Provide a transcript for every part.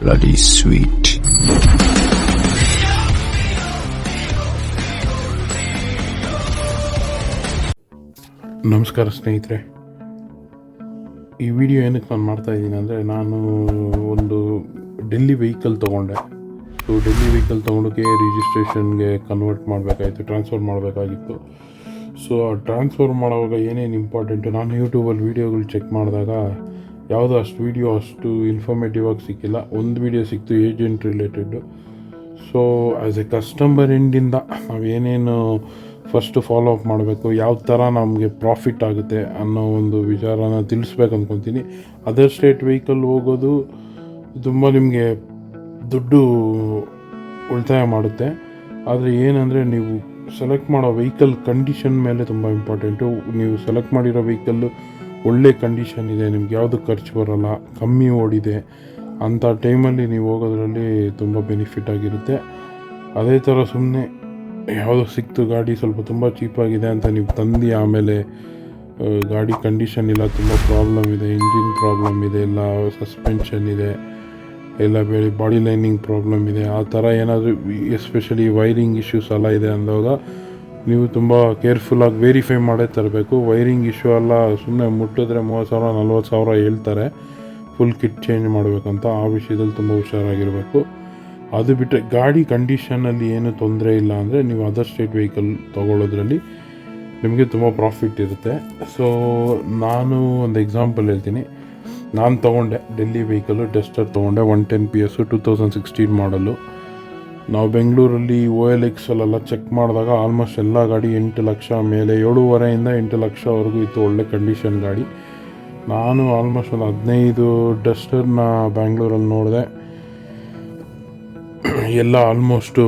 bloody sweet. ನಮಸ್ಕಾರ ಸ್ನೇಹಿತರೆ. ಈ ವಿಡಿಯೋ ಏನಕ್ಕೆ ನಾನು ಮಾಡ್ತಾ ಇದ್ದೀನಿ ಅಂದರೆ ನಾನು ಒಂದು ಡೆಲ್ಲಿ ವೆಹಿಕಲ್ ತೊಗೊಂಡೆ. ಸೊ ಡೆಲ್ಲಿ ವೆಹಿಕಲ್ ತೊಗೊಂಡೋಕೆ ರಿಜಿಸ್ಟ್ರೇಷನ್ಗೆ ಕನ್ವರ್ಟ್ ಮಾಡಬೇಕಾಯಿತು ಟ್ರಾನ್ಸ್ಫರ್ ಮಾಡಬೇಕಾಗಿತ್ತು. ಸೊ ಟ್ರಾನ್ಸ್ಫರ್ ಮಾಡುವಾಗ ಏನೇನು ಇಂಪಾರ್ಟೆಂಟು ನಾನು ಯೂಟ್ಯೂಬಲ್ಲಿ ವೀಡಿಯೋಗಳು ಚೆಕ್ ಮಾಡಿದಾಗ ಯಾವುದೋ ಅಷ್ಟು ವೀಡಿಯೋ ಅಷ್ಟು ಇನ್ಫಾರ್ಮೇಟಿವ್ ಆಗಿ ಸಿಕ್ಕಿಲ್ಲ. ಒಂದು ವೀಡಿಯೋ ಸಿಕ್ತು agent related so as a customer ಎಂಡಿಂದ ನಾವೇನೇನು ಫಸ್ಟು ಫಾಲೋ ಅಪ್ ಮಾಡಬೇಕು, ಯಾವ ಥರ ನಮಗೆ ಪ್ರಾಫಿಟ್ ಆಗುತ್ತೆ ಅನ್ನೋ ಒಂದು ವಿಚಾರನ ತಿಳಿಸ್ಬೇಕು ಅಂದ್ಕೊತೀನಿ ಅದರ್ ಸ್ಟೇಟ್ ವೆಹಿಕಲ್ ಹೋಗೋದು ತುಂಬ ನಿಮಗೆ ದುಡ್ಡು ಉಳಿತಾಯ ಮಾಡುತ್ತೆ. ಆದರೆ ಏನಂದರೆ ನೀವು ಸೆಲೆಕ್ಟ್ ಮಾಡೋ ವೆಹಿಕಲ್ ಕಂಡೀಷನ್ ಮೇಲೆ ತುಂಬ ಇಂಪಾರ್ಟೆಂಟು ನೀವು ಸೆಲೆಕ್ಟ್ ಮಾಡಿರೋ ವೆಹಿಕಲ್ಲು ಒಳ್ಳೆ ಕಂಡೀಷನ್ ಇದೆ, ನಿಮ್ಗೆ ಯಾವುದು ಖರ್ಚು ಬರೋಲ್ಲ, ಕಮ್ಮಿ ಓಡಿದೆ ಅಂಥ ಟೈಮಲ್ಲಿ ನೀವು ಹೋಗೋದ್ರಲ್ಲಿ ತುಂಬ ಬೆನಿಫಿಟ್ ಆಗಿರುತ್ತೆ. ಅದೇ ಥರ ಸುಮ್ಮನೆ ಯಾವುದು ಸಿಕ್ತು, ಗಾಡಿ ಸ್ವಲ್ಪ ತುಂಬ ಚೀಪಾಗಿದೆ ಅಂತ ನೀವು ತಂದು ಆಮೇಲೆ ಗಾಡಿ ಕಂಡೀಷನ್ ಇಲ್ಲ, ತುಂಬ ಪ್ರಾಬ್ಲಮ್ ಇದೆ ಇಂಜಿನ್ ಪ್ರಾಬ್ಲಮ್ ಇದೆ ಇಲ್ಲ ಸಸ್ಪೆನ್ಷನ್ ಇದೆ, ಎಲ್ಲ ಬೇರೆ ಬಾಡಿ ಲೈನಿಂಗ್ ಪ್ರಾಬ್ಲಮ್ ಇದೆ, ಆ ಥರ ಏನಾದರೂ ಎಸ್ಪೆಷಲಿ ವೈರಿಂಗ್ ಇಶ್ಯೂಸ್ ಎಲ್ಲ ಇದೆ ಅಂದಾಗ ನೀವು ತುಂಬ ಕೇರ್ಫುಲ್ಲಾಗಿ ವೆರಿಫೈ ಮಾಡೇ ತರಬೇಕು. ವೈರಿಂಗ್ ಇಶ್ಯೂ ಎಲ್ಲ ಸುಮ್ಮನೆ ಮುಟ್ಟಿದ್ರೆ ಮೂವತ್ತು ಸಾವಿರ, ನಲ್ವತ್ತು ಸಾವಿರ ಹೇಳ್ತಾರೆ. ಫುಲ್ ಕಿಟ್ ಚೇಂಜ್ ಮಾಡಬೇಕಂತ ಆ ವಿಷಯದಲ್ಲಿ ತುಂಬ ಹುಷಾರಾಗಿರಬೇಕು. ಅದು ಬಿಟ್ಟರೆ ಗಾಡಿ ಕಂಡೀಷನಲ್ಲಿ ಏನು ತೊಂದರೆ ಇಲ್ಲ ಅಂದರೆ ನೀವು ಅದರ್ ಸ್ಟೇಟ್ ವೆಹಿಕಲ್ ತೊಗೊಳ್ಳೋದ್ರಲ್ಲಿ ನಿಮಗೆ ತುಂಬ ಪ್ರಾಫಿಟ್ ಇರುತ್ತೆ. ಸೊ ನಾನು ಒಂದು ಎಕ್ಸಾಂಪಲ್ ಹೇಳ್ತೀನಿ. ನಾನು ತೊಗೊಂಡೆ ಡೆಲ್ಲಿ ವೆಹಿಕಲ್ಲು ಡಸ್ಟರ್ ತೊಗೊಂಡೆ one ten P S two thousand sixteen ಮಾಡಲು ನಾವು ಬೆಂಗಳೂರಲ್ಲಿ ಓ ಎಲ್ ಎಕ್ಸಲ್ಲೆಲ್ಲ ಚೆಕ್ ಮಾಡಿದಾಗ ಆಲ್ಮೋಸ್ಟ್ ಎಲ್ಲ ಗಾಡಿ ಎಂಟು ಲಕ್ಷ ಮೇಲೆ ಏಳುವರೆಯಿಂದ ಎಂಟು ಲಕ್ಷವರೆಗೂ ಇತ್ತು ಒಳ್ಳೆ ಕಂಡೀಷನ್ ಗಾಡಿ. ನಾನು ಆಲ್ಮೋಸ್ಟ್ ಒಂದು ಹದಿನೈದು ಡಸ್ಟರ್ನ ಬ್ಯಾಂಗ್ಳೂರಲ್ಲಿ ನೋಡಿದೆ. ಎಲ್ಲ ಆಲ್ಮೋಸ್ಟು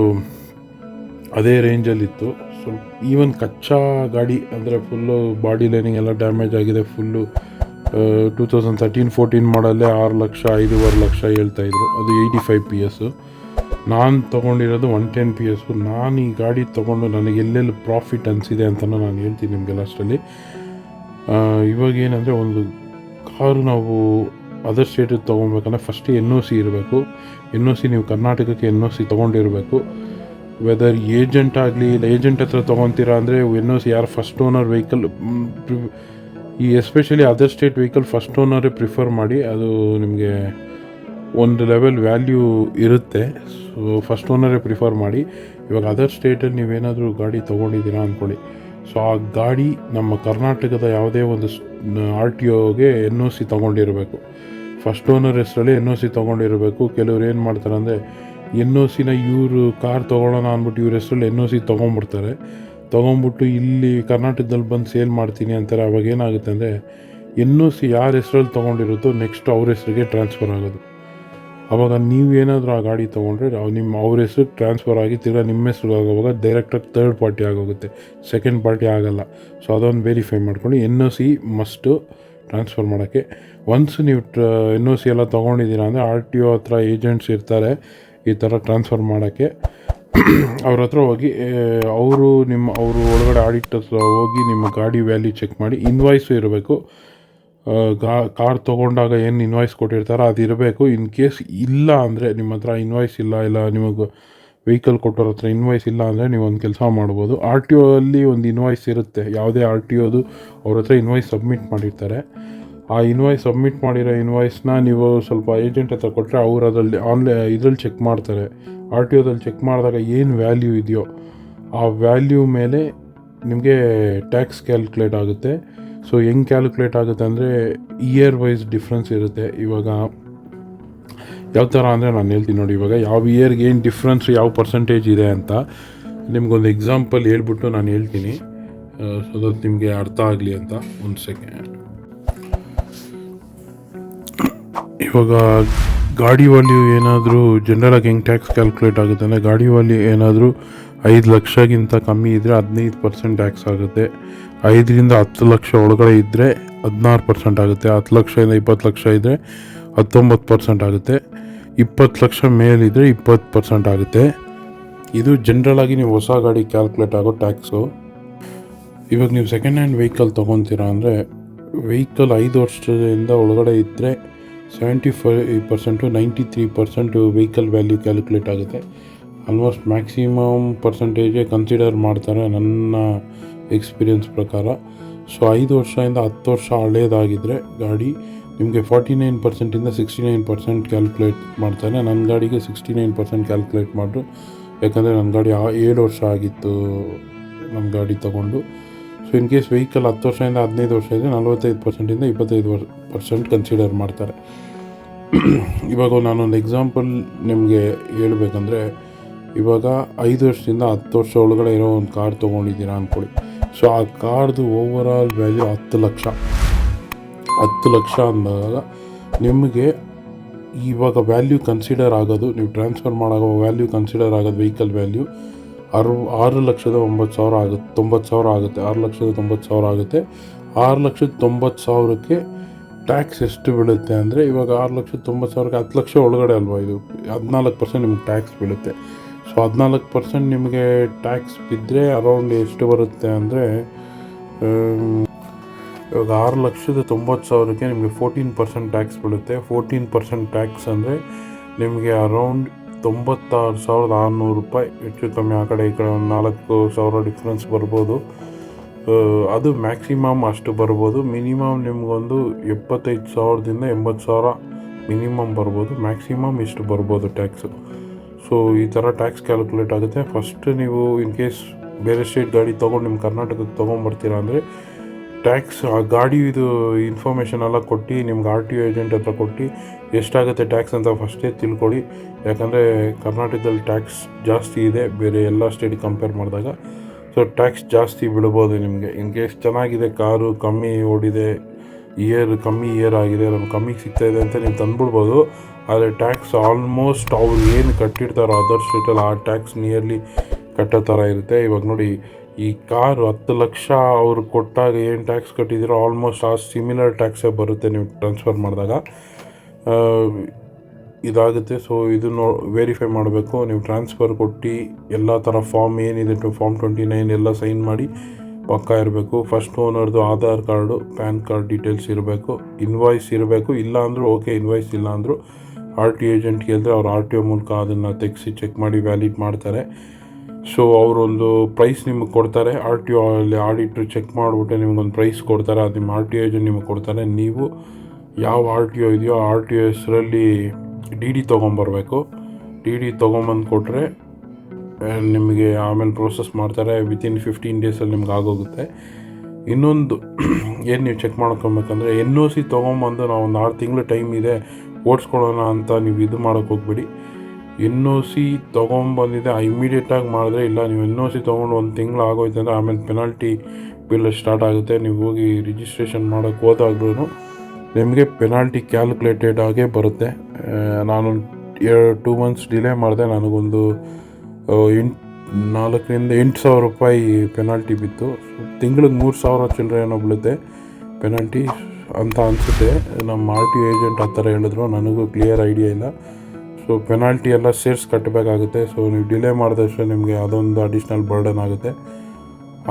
ಅದೇ ರೇಂಜಲ್ಲಿತ್ತು ಸ್ವಲ್ಪ ಈವನ್ ಕಚ್ಚಾ ಗಾಡಿ ಅಂದರೆ ಫುಲ್ಲು ಬಾಡಿ ಲೈನಿಂಗ್ ಎಲ್ಲ ಡ್ಯಾಮೇಜ್ ಆಗಿದೆ full two thousand thirteen fourteen ಮಾಡಲ್ಲೇ ಆರು ಲಕ್ಷ, ಐದೂವರೆ ಲಕ್ಷ ಹೇಳ್ತಾಯಿದ್ರು ಅದು ಏಯ್ಟಿ ಫೈವ್ ಪಿ ಎಸ್ಸು ನಾನು ತೊಗೊಂಡಿರೋದು ಒನ್ ಟೆನ್ ಪಿ ಎಸ್ ನಾನು ಈ ಗಾಡಿ ತೊಗೊಂಡು ನನಗೆ ಎಲ್ಲೆಲ್ಲಿ ಪ್ರಾಫಿಟ್ ಅನಿಸಿದೆ ಅಂತಲೂ ನಾನು ಹೇಳ್ತೀನಿ ನಿಮಗೆ ಲಾಸ್ಟಲ್ಲಿ ಇವಾಗ ಏನಂದರೆ ಒಂದು ಕಾರು ನಾವು ಅದರ್ ಸ್ಟೇಟಿಗೆ ತೊಗೊಬೇಕಂದ್ರೆ ಫಸ್ಟ್ ಎನ್ ಒ ಸಿ ಇರಬೇಕು. ಎನ್ ಒ ಸಿ ನೀವು ಕರ್ನಾಟಕಕ್ಕೆ ಎನ್ ಒ ಸಿ ತೊಗೊಂಡಿರಬೇಕು. ವೆದರ್ ಏಜೆಂಟ್ ಆಗಲಿ ಇಲ್ಲ ಏಜೆಂಟ್ ಹತ್ರ ತೊಗೊತೀರಾ ಅಂದರೆ ಎನ್ ಒ ಸಿ ಯಾರು ಫಸ್ಟ್ ಓನರ್ ವೆಹಿಕಲ್ ಈ especially other state vehicle first ಓನರೇ prefer ಮಾಡಿ ಅದು ನಿಮಗೆ ಒಂದು ಲೆವೆಲ್ ವ್ಯಾಲ್ಯೂ ಇರುತ್ತೆ. ಸೊ ಫಸ್ಟ್ ಓನರೇ ಪ್ರಿಫರ್ ಮಾಡಿ. ಇವಾಗ ಅದರ್ ಸ್ಟೇಟಲ್ಲಿ ನೀವೇನಾದರೂ ಗಾಡಿ ತೊಗೊಂಡಿದ್ದೀರಾ ಅಂದ್ಕೊಳ್ಳಿ ಸೊ ಆ ಗಾಡಿ ನಮ್ಮ ಕರ್ನಾಟಕದ ಯಾವುದೇ ಒಂದು ಆರ್ ಟಿ ಒಗೆ ಎನ್ ಒ ಸಿ ತೊಗೊಂಡಿರಬೇಕು. ಫಸ್ಟ್ ಓನರ್ ಹೆಸರಲ್ಲಿ ಎನ್ ಒ ಸಿ ತೊಗೊಂಡಿರಬೇಕು. ಕೆಲವ್ರು ಏನು ಮಾಡ್ತಾರೆ ಅಂದರೆ ಎನ್ ಒ ಸಿನ ಇವರು ಕಾರ್ ತೊಗೊಳ್ಳೋಣ ಅಂದ್ಬಿಟ್ಟು ಇವ್ರ ಹೆಸರಲ್ಲಿ ಎನ್ ಒ ಸಿ ತೊಗೊಂಬಿಡ್ತಾರೆ ತೊಗೊಂಬಿಟ್ಟು ಇಲ್ಲಿ ಕರ್ನಾಟಕದಲ್ಲಿ ಬಂದು ಸೇಲ್ ಮಾಡ್ತೀನಿ ಅಂತಾರೆ. ಅವಾಗ ಏನಾಗುತ್ತೆ ಅಂದರೆ ಎನ್ ಒ ಸಿ ಯಾರ ಹೆಸರಲ್ಲಿ ತೊಗೊಂಡಿರುತ್ತೋ ನೆಕ್ಸ್ಟ್ ಅವ್ರ ಹೆಸರಿಗೆ ಟ್ರಾನ್ಸ್ಫರ್ ಆಗೋದು. ಅವಾಗ ನೀವು ಏನಾದರೂ ಆ ಗಾಡಿ ತೊಗೊಂಡ್ರೆ ನಿಮ್ಮ ಅವ್ರ ಹೆಸರು ಟ್ರಾನ್ಸ್ಫರ್ ಆಗಿ ತಿರ್ಗಾ ನಿಮ್ಮ ಹೆಸರು ಆಗುವಾಗ ಡೈರೆಕ್ಟಾಗಿ ತರ್ಡ್ ಪಾರ್ಟಿ ಆಗೋಗುತ್ತೆ. ಸೆಕೆಂಡ್ ಪಾರ್ಟಿ ಆಗೋಲ್ಲ. ಸೊ ಅದೊಂದು ವೆರಿಫೈ ಮಾಡ್ಕೊಂಡು N O C must transfer ಮಾಡೋಕ್ಕೆ. ಒನ್ಸ್ ನೀವು ಟ್ರ ಎನ್ ಒ ಸಿ ಎಲ್ಲ ತೊಗೊಂಡಿದ್ದೀರಾ ಅಂದರೆ ಆರ್ ಟಿ ಒ ಹತ್ರ ಏಜೆಂಟ್ಸ್ ಇರ್ತಾರೆ, ಈ ಥರ ಟ್ರಾನ್ಸ್ಫರ್ ಮಾಡೋಕ್ಕೆ. ಅವ್ರ ಹತ್ರ ಹೋಗಿ ಅವರು ನಿಮ್ಮ, ಅವರು ಒಳಗಡೆ ಆಡಿಟ್ ಹತ್ರ ಹೋಗಿ ನಿಮ್ಮ ಗಾಡಿ ವ್ಯಾಲ್ಯೂ ಚೆಕ್ ಮಾಡಿ ಇನ್ವಾಯ್ಸು ಇರಬೇಕು. ಕಾರ್ ತೊಗೊಂಡಾಗ ಏನು ಇನ್ವಾಯ್ಸ್ ಕೊಟ್ಟಿರ್ತಾರೋ ಅದು ಇರಬೇಕು ಇನ್ ಕೇಸ್ ಇಲ್ಲ ಅಂದರೆ ನಿಮ್ಮ ಹತ್ರ ಇನ್ವಾಯ್ಸ್ ಇಲ್ಲ ಇಲ್ಲ ನಿಮಗೆ ವೆಹಿಕಲ್ ಕೊಟ್ಟೋರ ಹತ್ರ ಇನ್ವಾಯ್ಸ್ ಇಲ್ಲ ಅಂದರೆ ನೀವು ಒಂದು ಕೆಲಸ ಮಾಡ್ಬೋದು. ಆರ್ ಟಿ ಒ ಅಲ್ಲಿ ಒಂದು ಇನ್ವಾಯ್ಸ್ ಇರುತ್ತೆ. ಯಾವುದೇ ಆರ್ ಟಿ ಒದು ಅವ್ರ ಹತ್ರ ಇನ್ವಾಯ್ಸ್ ಸಬ್ಮಿಟ್ ಮಾಡಿರ್ತಾರೆ. ಆ ಇನ್ವಾಯ್ಸ್ ಸಬ್ಮಿಟ್ ಮಾಡಿರೋ ಇನ್ವಾಯ್ಸ್ನ ನೀವು ಸ್ವಲ್ಪ ಏಜೆಂಟ್ ಹತ್ರ ಕೊಟ್ಟರೆ ಅವ್ರು ಅದರಲ್ಲಿ ಆನ್ಲೈ ಇದ್ರಲ್ಲಿ ಚೆಕ್ ಮಾಡ್ತಾರೆ. ಆರ್ ಟಿ ಒದಲ್ಲಿ ಚೆಕ್ ಮಾಡಿದಾಗ ಏನು ವ್ಯಾಲ್ಯೂ ಇದೆಯೋ ಆ ವ್ಯಾಲ್ಯೂ ಮೇಲೆ ನಿಮಗೆ ಟ್ಯಾಕ್ಸ್ ಕ್ಯಾಲ್ಕುಲೇಟ್ ಆಗುತ್ತೆ. ಸೊ ಹೆಂಗೆ ಕ್ಯಾಲ್ಕುಲೇಟ್ ಆಗುತ್ತೆ ಅಂದರೆ ಇಯರ್ ವೈಸ್ ಡಿಫ್ರೆನ್ಸ್ ಇರುತ್ತೆ. ಇವಾಗ ಯಾವ ಥರ ಅಂದರೆ ನಾನು ಹೇಳ್ತೀನಿ ನೋಡಿ, ಇವಾಗ ಯಾವ ಇಯರ್ಗೆ ಏನು ಡಿಫ್ರೆನ್ಸ್ ಯಾವ ಪರ್ಸೆಂಟೇಜ್ ಇದೆ ಅಂತ ನಿಮ್ಗೊಂದು ಎಕ್ಸಾಂಪಲ್ ಹೇಳ್ಬಿಟ್ಟು ನಾನು ಹೇಳ್ತೀನಿ. ಸೊ ದಟ್ ನಿಮಗೆ ಅರ್ಥ ಆಗಲಿ ಅಂತ ಒಂದು ಸೆಕೆಂಡ್ ಇವಾಗ ಗಾಡಿ ವ್ಯಾಲ್ಯೂ ಏನಾದರೂ ಜನರಲಾಗಿ ಹೆಂಗೆ ಟ್ಯಾಕ್ಸ್ ಕ್ಯಾಲ್ಕುಲೇಟ್ ಆಗುತ್ತೆ ಅಂದರೆ ಗಾಡಿ ವ್ಯಾಲ್ಯೂ ಏನಾದರೂ ಐದು ಲಕ್ಷಗಿಂತ ಕಮ್ಮಿ ಇದ್ದರೆ ಹದಿನೈದು ಪರ್ಸೆಂಟ್ ಟ್ಯಾಕ್ಸ್ ಆಗುತ್ತೆ. ಐದರಿಂದ ಹತ್ತು ಲಕ್ಷ ಒಳಗಡೆ ಇದ್ದರೆ ಹದಿನಾರು ಪರ್ಸೆಂಟ್ ಆಗುತ್ತೆ. ಹತ್ತು ಲಕ್ಷದಿಂದ ಇಪ್ಪತ್ತು ಲಕ್ಷ ಇದ್ದರೆ ಹತ್ತೊಂಬತ್ತು ಪರ್ಸೆಂಟ್ ಆಗುತ್ತೆ. ಇಪ್ಪತ್ತು ಲಕ್ಷ ಮೇಲಿದ್ದರೆ ಇಪ್ಪತ್ತು ಪರ್ಸೆಂಟ್ ಆಗುತ್ತೆ. ಇದು ಜನ್ರಲಾಗಿ ನೀವು ಹೊಸ ಗಾಡಿ ಕ್ಯಾಲ್ಕುಲೇಟ್ ಆಗೋ ಟ್ಯಾಕ್ಸು ಇವಾಗ ನೀವು ಸೆಕೆಂಡ್ ಹ್ಯಾಂಡ್ ವೆಹಿಕಲ್ ತೊಗೊತೀರಾ ಅಂದರೆ ವೆಹಿಕಲ್ ಐದು ವರ್ಷದಿಂದ ಒಳಗಡೆ ಇದ್ದರೆ seventy five percent ninety three percent vehicle value calculate ಆಗುತ್ತೆ. ಆಲ್ಮೋಸ್ಟ್ ಮ್ಯಾಕ್ಸಿಮಮ್ ಪರ್ಸೆಂಟೇಜೇ ಕನ್ಸಿಡರ್ ಮಾಡ್ತಾರೆ ನನ್ನ ಎಕ್ಸ್ಪೀರಿಯನ್ಸ್ ಪ್ರಕಾರ. ಸೊ ಐದು ವರ್ಷದಿಂದ ಹತ್ತು ವರ್ಷ ಹಳೇದಾಗಿದ್ದರೆ ಗಾಡಿ ನಿಮಗೆ ಫಾರ್ಟಿ ನೈನ್ ಪರ್ಸೆಂಟಿಂದ ಸಿಕ್ಸ್ಟಿ ನೈನ್ ಪರ್ಸೆಂಟ್ ಕ್ಯಾಲ್ಕುಲೇಟ್ ಮಾಡ್ತಾನೆ. ನನ್ನ ಗಾಡಿಗೆ ಸಿಕ್ಸ್ಟಿ ನೈನ್ ಪರ್ಸೆಂಟ್ ಕ್ಯಾಲ್ಕುಲೇಟ್ ಮಾಡಿದ್ರು ಯಾಕಂದರೆ ನನ್ನ ಗಾಡಿ ಆ ಏಳು ವರ್ಷ ಆಗಿತ್ತು ನಮ್ಮ ಗಾಡಿ ತೊಗೊಂಡು. ಸೊ ಇನ್ ಕೇಸ್ ವೆಹಿಕಲ್ ಹತ್ತು ವರ್ಷದಿಂದ ಹದಿನೈದು ವರ್ಷ ಇದೆ, ನಲ್ವತ್ತೈದು ಪರ್ಸೆಂಟಿಂದ ಇಪ್ಪತ್ತೈದು ವರ್ ಪರ್ಸೆಂಟ್ ಕನ್ಸಿಡರ್ ಮಾಡ್ತಾರೆ. ಇವಾಗ ನಾನೊಂದು ಎಕ್ಸಾಂಪಲ್ ನಿಮಗೆ ಹೇಳ್ಬೇಕಂದ್ರೆ, ಇವಾಗ ಐದು ವರ್ಷದಿಂದ ಹತ್ತು ವರ್ಷ ಒಳಗಡೆ ಇರೋ ಒಂದು ಕಾರ್ ತೊಗೊಂಡಿದ್ದೀರಾ ಅಂದ್ಕೊಳ್ಳಿ ಸೊ ಆ ಕಾರ್ದು ಓವರ್ ಆಲ್ ವ್ಯಾಲ್ಯೂ ಹತ್ತು ಲಕ್ಷ. ಹತ್ತು ಲಕ್ಷ ಅಂದಾಗ ನಿಮಗೆ ಇವಾಗ ವ್ಯಾಲ್ಯೂ ಕನ್ಸಿಡರ್ ಆಗೋದು, ನೀವು ಟ್ರಾನ್ಸ್ಫರ್ ಮಾಡೋ ವ್ಯಾಲ್ಯೂ ಕನ್ಸಿಡರ್ ಆಗೋದು ವೆಹಿಕಲ್ ವ್ಯಾಲ್ಯೂ ಆರು ಆರು ಲಕ್ಷದ ಒಂಬತ್ತು ಸಾವಿರ ಆಗುತ್ತೆ, ತೊಂಬತ್ತು ಸಾವಿರ ಆಗುತ್ತೆ, ಆರು ಲಕ್ಷದ ತೊಂಬತ್ತು ಸಾವಿರ ಆಗುತ್ತೆ. ಆರು ಲಕ್ಷದ ತೊಂಬತ್ತು ಸಾವಿರಕ್ಕೆ ಟ್ಯಾಕ್ಸ್ ಎಷ್ಟು ಬೀಳುತ್ತೆ ಅಂದರೆ ಇವಾಗ ಆರು ಲಕ್ಷದ ತೊಂಬತ್ತು ಸಾವಿರಕ್ಕೆ ಹತ್ತು ಲಕ್ಷ ಒಳಗಡೆ ಅಲ್ವಾ ಇದು? ಹದಿನಾಲ್ಕು ಪರ್ಸೆಂಟ್ ನಿಮ್ಗೆ ಟ್ಯಾಕ್ಸ್ ಬೀಳುತ್ತೆ. ಸೊ ಹದಿನಾಲ್ಕು ಪರ್ಸೆಂಟ್ ನಿಮಗೆ ಟ್ಯಾಕ್ಸ್ ಬಿದ್ದರೆ ಅರೌಂಡ್ ಎಷ್ಟು ಬರುತ್ತೆ ಅಂದರೆ ಇವಾಗ ಆರು ಲಕ್ಷದ ತೊಂಬತ್ತು ಸಾವಿರಕ್ಕೆ ನಿಮಗೆ ಫೋರ್ಟೀನ್ ಪರ್ಸೆಂಟ್ ಟ್ಯಾಕ್ಸ್ ಬೀಳುತ್ತೆ. ಫೋರ್ಟೀನ್ ಪರ್ಸೆಂಟ್ ಟ್ಯಾಕ್ಸ್ ಅಂದರೆ ನಿಮಗೆ ಅರೌಂಡ್ ತೊಂಬತ್ತಾರು ಸಾವಿರದ ಆರುನೂರು ರೂಪಾಯಿ. ಹೆಚ್ಚು ಕಮ್ಮಿ ಆ ಕಡೆ ಈ ಕಡೆ ಒಂದು ನಾಲ್ಕು ಸಾವಿರ ಡಿಫ್ರೆನ್ಸ್ ಬರ್ಬೋದು. ಅದು ಮ್ಯಾಕ್ಸಿಮಮ್ ಅಷ್ಟು ಬರ್ಬೋದು. ಮಿನಿಮಮ್ ನಿಮಗೊಂದು ಎಪ್ಪತ್ತೈದು ಸಾವಿರದಿಂದ ಎಂಬತ್ತು ಸಾವಿರ ಮಿನಿಮಮ್ ಬರ್ಬೋದು. ಮ್ಯಾಕ್ಸಿಮಮ್ ಇಷ್ಟು ಬರ್ಬೋದು ಟ್ಯಾಕ್ಸು ಸೊ ಈ ಥರ ಟ್ಯಾಕ್ಸ್ ಕ್ಯಾಲ್ಕುಲೇಟ್ ಆಗುತ್ತೆ. ಫಸ್ಟ್ ನೀವು ಇನ್ ಕೇಸ್ ಬೇರೆ ಸ್ಟೇಟ್ ಗಾಡಿ ತೊಗೊಂಡು ನಿಮ್ಮ ಕರ್ನಾಟಕಕ್ಕೆ ತೊಗೊಂಬರ್ತೀರ ಅಂದರೆ ಟ್ಯಾಕ್ಸ್ ಆ ಗಾಡಿ ಇದು ಇನ್ಫಾರ್ಮೇಷನ್ ಎಲ್ಲ ಕೊಟ್ಟು ನಿಮ್ಗೆ ಆರ್ ಟಿ ಒ ಏಜೆಂಟ್ ಹತ್ರ ಕೊಟ್ಟು ಎಷ್ಟಾಗುತ್ತೆ ಟ್ಯಾಕ್ಸ್ ಅಂತ ಫಸ್ಟೇ ತಿಳ್ಕೊಳ್ಳಿ. ಯಾಕಂದರೆ ಕರ್ನಾಟಕದಲ್ಲಿ ಟ್ಯಾಕ್ಸ್ ಜಾಸ್ತಿ ಇದೆ, ಬೇರೆ ಎಲ್ಲ ಸ್ಟೇಟಿಗೆ ಕಂಪೇರ್ ಮಾಡಿದಾಗ. ಸೊ ಟ್ಯಾಕ್ಸ್ ಜಾಸ್ತಿ ಬಿಡ್ಬೋದು ನಿಮಗೆ. ಇನ್ ಕೇಸ್ ಚೆನ್ನಾಗಿದೆ, ಕಾರು ಕಮ್ಮಿ ಓಡಿದೆ ಇಯರ್ ಕಮ್ಮಿ ಇಯರ್ ಆಗಿದೆ ನಮ್ಗೆ ಕಮ್ಮಿಗೆ ಸಿಗ್ತಾ ಇದೆ ಅಂತ ನೀವು ತಂದ್ಬಿಡ್ಬೋದು. ಆದರೆ ಟ್ಯಾಕ್ಸ್ ಆಲ್ಮೋಸ್ಟ್ ಅವ್ರು ಏನು ಕಟ್ಟಿರ್ತಾರೋ ಅದರ್ ಸ್ಟೇಟಲ್ಲಿ ಆ ಟ್ಯಾಕ್ಸ್ ನಿಯರ್ಲಿ ಕಟ್ಟೋ ಥರ ಇರುತ್ತೆ. ಇವಾಗ ನೋಡಿ, ಈ ಕಾರು ಹತ್ತು ಲಕ್ಷ ಅವ್ರು ಕೊಟ್ಟಾಗ ಏನು ಟ್ಯಾಕ್ಸ್ ಕಟ್ಟಿದ್ದೀರೋ ಆಲ್ಮೋಸ್ಟ್ ಆ ಸಿಮಿಲರ್ ಟ್ಯಾಕ್ಸೇ ಬರುತ್ತೆ ನೀವು ಟ್ರಾನ್ಸ್ಫರ್ ಮಾಡಿದಾಗ. ಇದಾಗುತ್ತೆ. ಸೊ ಇದನ್ನು ವೆರಿಫೈ ಮಾಡಬೇಕು. ನೀವು ಟ್ರಾನ್ಸ್ಫರ್ ಕೊಟ್ಟು ಎಲ್ಲ ಥರ ಫಾರ್ಮ್ ಏನಿದೆ ಫಾರ್ಮ್ ಟ್ವೆಂಟಿ ನೈನ್ ಎಲ್ಲ ಸೈನ್ ಮಾಡಿ ಪಕ್ಕ ಇರಬೇಕು. First ಓನರ್ದು Aadhaar card, pan card details ಇರಬೇಕು. ಇನ್ವಾಯ್ಸ್ ಇರಬೇಕು. ಇಲ್ಲ ಅಂದರೂ ಓಕೆ ಇನ್ವಾಯ್ಸ್ ಇಲ್ಲ ಅಂದರೂ ಆರ್ ಟಿ ಏಜೆಂಟ್ ಕೇಳಿದ್ರೆ ಅವ್ರು ಆರ್ ಟಿ ಒ ಮೂಲಕ ಅದನ್ನು ತೆಗೆಸಿ ಚೆಕ್ ಮಾಡಿ ವ್ಯಾಲಿಡ್ ಮಾಡ್ತಾರೆ. ಸೊ ಅವರೊಂದು ಪ್ರೈಸ್ ನಿಮಗೆ ಕೊಡ್ತಾರೆ. ಆರ್ ಟಿ ಒ ಅಲ್ಲಿ ಆಡಿಟ್ರು ಚೆಕ್ ಮಾಡಿಬಿಟ್ಟು ನಿಮಗೊಂದು ಪ್ರೈಸ್ ಕೊಡ್ತಾರೆ. ಅದು ನಿಮ್ಮ ಆರ್ ಟಿ ಏಜೆಂಟ್ ನಿಮಗೆ ಕೊಡ್ತಾರೆ. ನೀವು ಯಾವ ಆರ್ ಟಿ ಒ ಇದೆಯೋ ಆರ್ ಟಿ ಒ ಹೆಸರಲ್ಲಿ ಡಿ ಡಿ ತೊಗೊಂಬರ್ಬೇಕು. ಡಿ ಡಿ ತೊಗೊಂಬಂದು ಕೊಟ್ಟರೆ ನಿಮಗೆ ಆಮೇಲೆ ಪ್ರೋಸೆಸ್ ಮಾಡ್ತಾರೆ ವಿತಿನ್ ಫಿಫ್ಟೀನ್ ಡೇಸಲ್ಲಿ ನಿಮ್ಗೆ ಆಗೋಗುತ್ತೆ. ಇನ್ನೊಂದು, ಏನು ನೀವು ಚೆಕ್ ಮಾಡ್ಕೊಬೇಕಂದ್ರೆ ಎನ್ ಒ ಸಿ ತೊಗೊಂಬಂದು ನಾವು ಒಂದು ಆರು ತಿಂಗಳು ಟೈಮ್ ಇದೆ, ಓಡಿಸ್ಕೊಳ್ಳೋಣ ಅಂತ ನೀವು ಇದು ಮಾಡೋಕ್ಕೆ ಹೋಗ್ಬೇಡಿ. ಎನ್ ಒ ಸಿ ತೊಗೊಂಬಂದಿದೆ ಇಮ್ಮಿಡಿಯೇಟಾಗಿ ಮಾಡಿದ್ರೆ ಇಲ್ಲ, ನೀವು ಎನ್ ಒ ಸಿ ತೊಗೊಂಡು ಒಂದು ತಿಂಗಳು ಆಗೋಯ್ತು ಅಂದರೆ ಆಮೇಲೆ ಪೆನಾಲ್ಟಿ ಬಿಲ್ ಸ್ಟಾರ್ಟ್ ಆಗುತ್ತೆ. ನೀವು ಹೋಗಿ ರಿಜಿಸ್ಟ್ರೇಷನ್ ಮಾಡೋಕ್ಕೆ ಹೋದಾಗ್ಲೂ ನಿಮಗೆ ಪೆನಾಲ್ಟಿ ಕ್ಯಾಲ್ಕುಲೇಟೆಡ್ ಆಗೇ ಬರುತ್ತೆ. ನಾನು ಎರಡು ಟೂ ಮಂತ್ಸ್ ಡಿಲೇ ಮಾಡಿದೆ, ನನಗೊಂದು ಎಂಟು ನಾಲ್ಕರಿಂದ ಎಂಟು ಸಾವಿರ ರೂಪಾಯಿ ಪೆನಾಲ್ಟಿ ಬಿತ್ತು. ತಿಂಗಳಿಗೆ ಮೂರು ಸಾವಿರ ಚಿಲ್ಲರೆ ಏನೋ ಬೀಳುತ್ತೆ. ಪೆನಾಲ್ಟಿ ಅಂತ ಅನಿಸುತ್ತೆ. ನಮ್ಮ ಆರ್ ಟಿ ಏಜೆಂಟ್ ಆ ಥರ ಹೇಳಿದ್ರು. ನನಗೂ ಕ್ಲಿಯರ್ ಐಡಿಯಾ ಇಲ್ಲ. ಸೊ ಪೆನಾಲ್ಟಿ ಎಲ್ಲ ಸೇರ್ಸ್ ಕಟ್ಟಬೇಕಾಗುತ್ತೆ ಸೊ ನೀವು ಡಿಲೇ ಮಾಡಿದಷ್ಟು ನಿಮಗೆ ಅದೊಂದು ಅಡಿಷ್ನಲ್ ಬರ್ಡನ್ ಆಗುತ್ತೆ.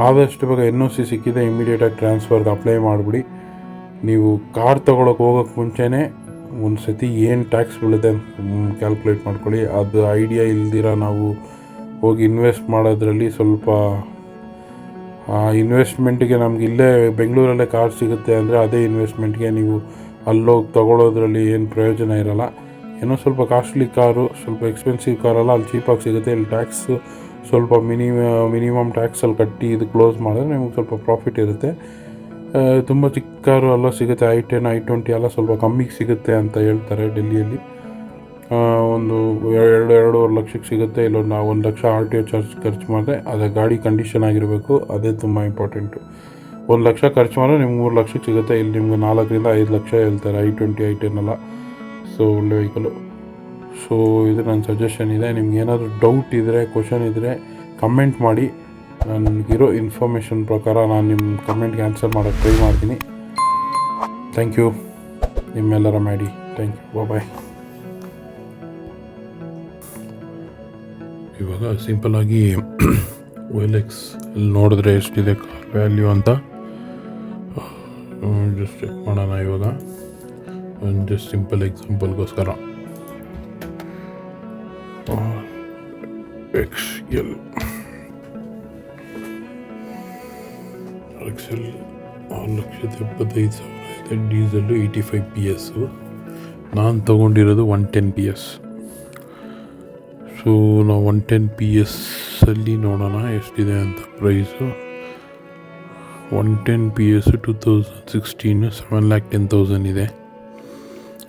ಆದಷ್ಟು ಬೇಗ ಎನ್ ಒ ಸಿ ಸಿಕ್ಕಿದೆ ಇಮಿಡಿಯೇಟಾಗಿ ಟ್ರಾನ್ಸ್ಫರ್ಗೆ ಅಪ್ಲೈ ಮಾಡಿಬಿಡಿ. ನೀವು ಕಾರ್ ತೊಗೊಳಕ್ಕೆ ಹೋಗೋಕ್ಕೆ ಮುಂಚೆನೇ ಒಂದು ಸತಿ ಏನು ಟ್ಯಾಕ್ಸ್ ಬೀಳುತ್ತೆ ಅಂತ ಕ್ಯಾಲ್ಕುಲೇಟ್ ಮಾಡ್ಕೊಳ್ಳಿ. ಅದು ಐಡಿಯಾ ಇಲ್ದಿರ ನಾವು ಹೋಗಿ ಇನ್ವೆಸ್ಟ್ ಮಾಡೋದ್ರಲ್ಲಿ ಸ್ವಲ್ಪ ಇನ್ವೆಸ್ಟ್ಮೆಂಟಿಗೆ ನಮ್ಗೆ ಇಲ್ಲೇ ಬೆಂಗಳೂರಲ್ಲೇ ಕಾರ್ ಸಿಗುತ್ತೆ ಅಂದರೆ ಅದೇ ಇನ್ವೆಸ್ಟ್ಮೆಂಟ್ಗೆ ನೀವು ಅಲ್ಲೋಗಿ ತೊಗೊಳೋದ್ರಲ್ಲಿ ಏನು ಪ್ರಯೋಜನ ಇರೋಲ್ಲ. ಏನೋ ಸ್ವಲ್ಪ ಕಾಸ್ಟ್ಲಿ ಕಾರು, ಸ್ವಲ್ಪ ಎಕ್ಸ್ಪೆನ್ಸಿವ್ ಕಾರಲ್ಲ ಅಲ್ಲಿ ಚೀಪಾಗಿ ಸಿಗುತ್ತೆ. ಇಲ್ಲಿ ಟ್ಯಾಕ್ಸ್ ಸ್ವಲ್ಪ ಮಿನಿಮ ಮಿನಿಮಮ್ ಟ್ಯಾಕ್ಸಲ್ಲಿ ಕಟ್ಟಿ ಇದು ಕ್ಲೋಸ್ ಮಾಡಿದ್ರೆ ನಿಮಗೆ ಸ್ವಲ್ಪ ಪ್ರಾಫಿಟ್ ಇರುತ್ತೆ. ತುಂಬ ಚಿಕ್ಕ ಕಾರು ಎಲ್ಲ ಸಿಗುತ್ತೆ. ಐ ಟೆನ್ ಐ ಟ್ವೆಂಟಿ ಎಲ್ಲ ಸ್ವಲ್ಪ ಕಮ್ಮಿಗೆ ಸಿಗುತ್ತೆ ಅಂತ ಹೇಳ್ತಾರೆ ಡೆಲ್ಲಿಯಲ್ಲಿ. ಒಂದು ಎರಡು, ಎರಡೂವರೆ ಲಕ್ಷಕ್ಕೆ ಸಿಗುತ್ತೆ. ಇಲ್ಲ ನಾವು ಒಂದು lakh R T O charge ಖರ್ಚು ಮಾಡಿದ್ರೆ ಅದೇ ಗಾಡಿ ಕಂಡೀಷನ್ ಆಗಿರಬೇಕು. ಅದೇ ತುಂಬ ಇಂಪಾರ್ಟೆಂಟು ಒಂದು ಲಕ್ಷ ಖರ್ಚು ಮಾಡಿದ್ರೆ ನಿಮ್ಗೆ ಮೂರು ಲಕ್ಷಕ್ಕೆ ಸಿಗುತ್ತೆ. ಇಲ್ಲಿ ನಿಮ್ಗೆ ನಾಲ್ಕರಿಂದ ಐದು ಲಕ್ಷ ಹೇಳ್ತಾರೆ. ಐ ಟ್ವೆಂಟಿ ಐ ಟೆನ್ ಎಲ್ಲ. ಸೊ ಒಳ್ಳೆ ವೆಹಿಕಲು ಸೊ ಇದು ನನ್ನ ಸಜೆಷನ್ ಇದೆ. ನಿಮ್ಗೆ ಏನಾದರೂ ಡೌಟ್ ಇದ್ದರೆ ಕ್ವಶನ್ ಇದ್ದರೆ ಕಮೆಂಟ್ ಮಾಡಿ. ನನಗಿರೋ ಇನ್ಫಾರ್ಮೇಷನ್ ಪ್ರಕಾರ ನಾನು ನಿಮ್ಮ ಕಮೆಂಟ್ಗೆ ಆನ್ಸರ್ ಮಾಡೋಕ್ಕೆ ಟ್ರೈ ಮಾಡ್ತೀನಿ. ಥ್ಯಾಂಕ್ ಯು ನಿಮ್ಮೆಲ್ಲರ ಮಾಡಿ. ಥ್ಯಾಂಕ್ ಯು ಬಾಯ್ ಇವಾಗ ಸಿಂಪಲ್ಲಾಗಿ ಎಲ್ ಎಕ್ಸ್ ಅಲ್ಲಿ ನೋಡಿದ್ರೆ ಎಷ್ಟಿದೆ ಕಾಲ್ ವ್ಯಾಲ್ಯೂ ಅಂತ ಜಸ್ಟ್ ಚೆಕ್ ಮಾಡೋಣ ಇವಾಗ. ಒಂದು ಜಸ್ಟ್ ಸಿಂಪಲ್ ಎಕ್ಸಾಂಪಲ್ಗೋಸ್ಕರ ಎಕ್ಸ್ ಎಲ್ ಎಕ್ಸ್ ಎಲ್ ಆರು ಲಕ್ಷದ ಎಪ್ಪತ್ತೈದು ಸಾವಿರ ಇದೆ. Diesel eighty five P S ನಾನು ತೊಗೊಂಡಿರೋದು one ten P S so ನಾವು ಒನ್ ಟೆನ್ ಪಿ ಎಸ್ಸಲ್ಲಿ ನೋಡೋಣ, ಎಷ್ಟಿದೆ ಅಂತ price one ten P S two thousand sixteen seven lakh ten thousand ಇದೆ.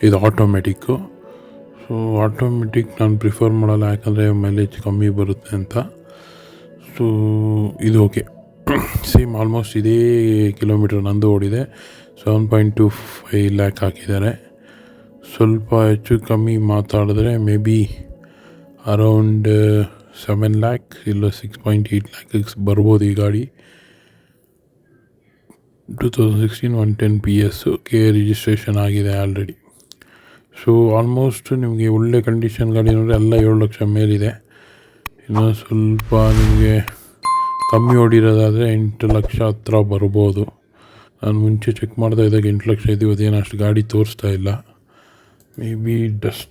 ಇದು ಆಟೋಮೆಟಿಕ್ಕು ಸೊ ಆಟೋಮೆಟಿಕ್ ನಾನು ಪ್ರಿಫರ್ ಮಾಡಲ್ಲ, ಯಾಕಂದರೆ ಮೈಲೇಜ್ ಕಮ್ಮಿ ಬರುತ್ತೆ ಅಂತ. ಸೊ ಇದು ಓಕೆ ಸೇಮ್ ಆಲ್ಮೋಸ್ಟ್ ಇದೇ ಕಿಲೋಮೀಟರ್ ನಂದು ಓಡಿದೆ. Seven point two five lakh ಹಾಕಿದ್ದಾರೆ. ಸ್ವಲ್ಪ ಹೆಚ್ಚು ಕಮ್ಮಿ ಮಾತಾಡಿದ್ರೆ maybe around seven lakh ಇಲ್ಲ ಸಿಕ್ಸ್ ಪಾಯಿಂಟ್ ಏಯ್ಟ್ ಲ್ಯಾಕ್ಸ್ ಬರ್ಬೋದು ಈ ಗಾಡಿ. Two thousand sixteen one ten P S K registration ಆಗಿದೆ ಆಲ್ರೆಡಿ ಸೊ ಆಲ್ಮೋಸ್ಟ್ ನಿಮಗೆ ಒಳ್ಳೆ ಕಂಡೀಷನ್ ಗಾಡಿ ನೋಡಿದ್ರೆ ಎಲ್ಲ ಏಳು ಲಕ್ಷ ಮೇಲಿದೆ. ಇನ್ನು ಸ್ವಲ್ಪ ನಿಮಗೆ ಕಮ್ಮಿ ಓಡಿರೋದಾದರೆ ಎಂಟು ಲಕ್ಷ ಹತ್ರ ಬರ್ಬೋದು. ನಾನು ಮುಂಚೆ ಚೆಕ್ ಮಾಡ್ತಾ ಇದ್ದಾಗ ಎಂಟು ಲಕ್ಷ ಇದ್ದೀವಿ ಅದೇನು ಅಷ್ಟು ಗಾಡಿ ತೋರಿಸ್ತಾ ಇಲ್ಲ. May be dust